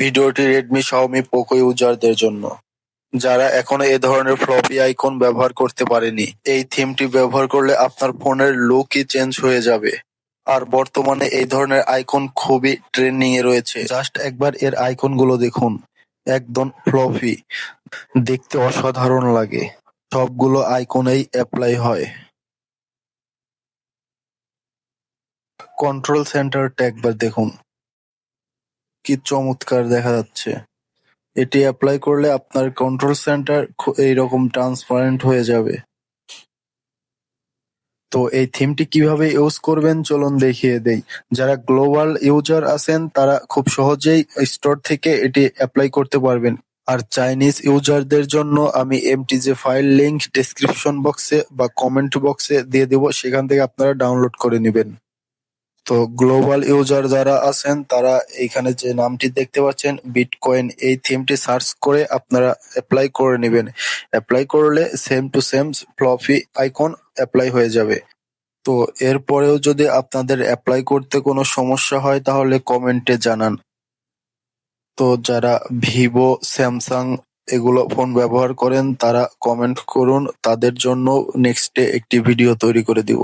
ভিডিওটি Redmi Xiaomi Poco ইউজারদের জন্য, যারা এখনও এ ধরনের ফ্লপি আইকন ব্যবহার করতে পারেনি। এই থিমটি ব্যবহার করলে আপনার ফোনের লুকই চেঞ্জ হয়ে যাবে। আর বর্তমানে এই ধরনের আইকন খুবই ট্রেন্ডিং এ রয়েছে। জাস্ট একবার এর আইকনগুলো দেখুন। একদম ফ্লপি দেখতে অসাধারণ লাগে। সবগুলো আইকনেই অ্যাপ্লাই হয়। কন্ট্রোল সেন্টারটা একবার দেখুন। কি চমৎকার দেখা যাচ্ছে। এটি অ্যাপ্লাই করলে আপনার কন্ট্রোল সেন্টার এইরকম ট্রান্সপারেন্ট হয়ে যাবে। তো এই থিমটি কীভাবে ইউজ করবেন চলুন দেখিয়ে দেই। যারা গ্লোবাল ইউজার আছেন, তারা খুব সহজেই স্টোর থেকে এটি অ্যাপ্লাই করতে পারবেন। আর চাইনিজ ইউজারদের জন্য আমি এমটিজে ফাইল লিংক ডেসক্রিপশন বক্সে বা কমেন্ট বক্সে দিয়ে দেব। সেখান থেকে আপনারা ডাউনলোড করে নেবেন। তো গ্লোবাল ইউজার যারা আছেন, তারা এইখানে যে নামটি দেখতে পাচ্ছেন, বিটকয়েন, এই থিমটি সার্চ করে আপনারা অ্যাপ্লাই করে নেবেন। অ্যাপ্লাই করলে same to same floppy icon apply হয়ে যাবে। তো এরপরেও যদি আপনাদের অ্যাপ্লাই করতে কোনো সমস্যা হয়, তাহলে কমেন্টে জানান। তো যারা ভিভো, স্যামসাং এগুলো ফোন ব্যবহার করেন, তারা কমেন্ট করুন। তাদের জন্য নেক্সটে একটি ভিডিও তৈরি করে দিব।